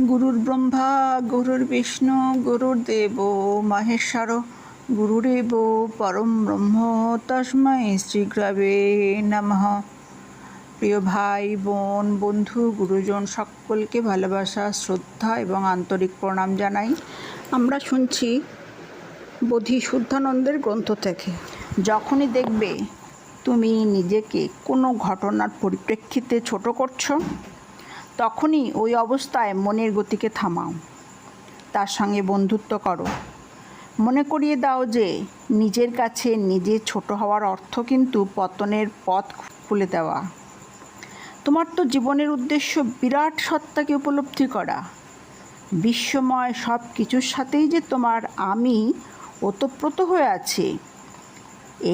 গুরুর ব্রহ্মা, গুরুর বিষ্ণু, গুরুর দেব, মহেশ্বর, গুরুরেব, পরম ব্রহ্ম, তস্মৈ শ্রীগ্রাবে নমঃ। প্রিয় ভাই, বোন, বন্ধু, গুরুজন, সকলকে ভালোবাসা, শ্রদ্ধা এবং আন্তরিক প্রণাম জানাই। আমরা শুনছি বোধি শুদ্ধানন্দের গ্রন্থ থেকে। যখনই দেখবে তুমি নিজেকে কোনো ঘটনার পরিপ্রেক্ষিতে ছোট করছ তখনই ওই অবস্থায় মনের গতিকে থামাও। তার সঙ্গে বন্ধুত্ব করো। মনে করিয়ে দাও যে নিজের কাছে নিজে ছোট হওয়ার অর্থ কিন্তু পতনের পথ খুলে দেওয়া। তোমার তো জীবনের উদ্দেশ্য বিরাট সত্তাকে উপলব্ধি করা। বিশ্বময় সব কিছুর সাথেই যে তোমার আমি ওতপ্রোত হয়ে আছে,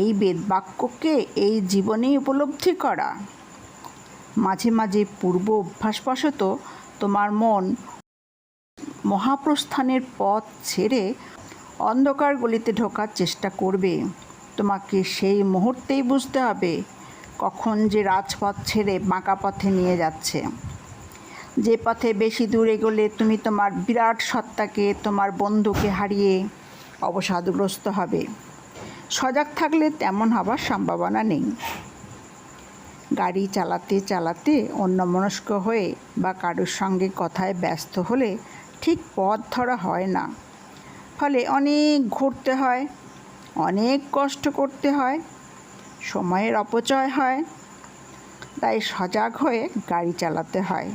এই বেদবাক্যকে এই জীবনেই উপলব্ধি করা। মাঝে মাঝে পূর্ব অভ্যাসবশত তোমার মন মহাপ্রস্থানের পথ ছেড়ে অন্ধকার গলিতে ঢোকার চেষ্টা করবে। তোমাকে সেই মুহূর্তেই বুঝতে হবে কখন যে রাজপথ ছেড়ে বাঁকা পথে নিয়ে যাচ্ছে। যে পথে বেশি দূরে গেলে তুমি তোমার বিরাট সত্তাকে, তোমার বন্ধুকে হারিয়ে অবসাদগ্রস্ত হবে। সজাগ থাকলে তেমন হবার সম্ভাবনা নেই। গাড়ি চালাতে চালাতে অন্যমনস্ক হয়ে বা কারোর সঙ্গে কথায় ব্যস্ত হলে ঠিক পথ ধরা হয় না। ফলে অনেক ঘুরতে হয়, অনেক কষ্ট করতে হয়, সময়ের অপচয় হয়, তাই সজাগ হয়ে গাড়ি চালাতে হয়।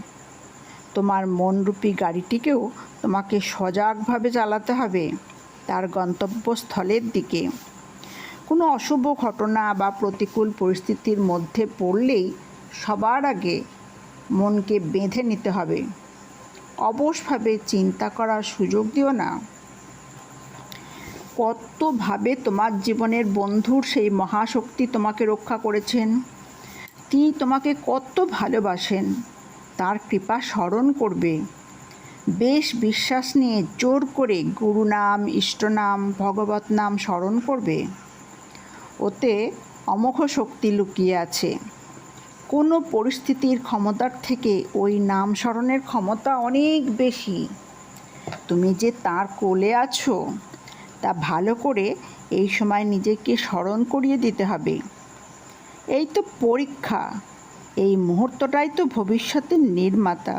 তোমার মনরূপী গাড়িটিকেও তোমাকে সজাগভাবে চালাতে হবে তার গন্তব্যস্থলের দিকে। কোনো অশুভ ঘটনা বা প্রতিকূল পরিস্থিতির মধ্যে পড়লেই সবার আগে মনকে বেঁধে নিতে হবে। অবশভাবে চিন্তা করার সুযোগ দিও না। কতভাবে তোমার জীবনের বন্ধুর সেই মহাশক্তি তোমাকে রক্ষা করেছেন, তিনি তোমাকে কত ভালোবাসেন, তার কৃপা স্মরণ করবে। বেশ বিশ্বাস নিয়ে জোর করে গুরু নাম ইষ্টনাম ভগবত নাম স্মরণ করবে। ওতে অমোঘ শক্তি লুকিয়ে আছে। কোনো পরিস্থিতির ক্ষমতার থেকে ওই নাম স্মরণের ক্ষমতা অনেক বেশি। তুমি যে তার কোলে আছো, তা ভালো করে এই সময় নিজেকে স্মরণ করিয়ে দিতে হবে। এই তো পরীক্ষা, এই মুহূর্তটাই তো ভবিষ্যতের নির্মাতা।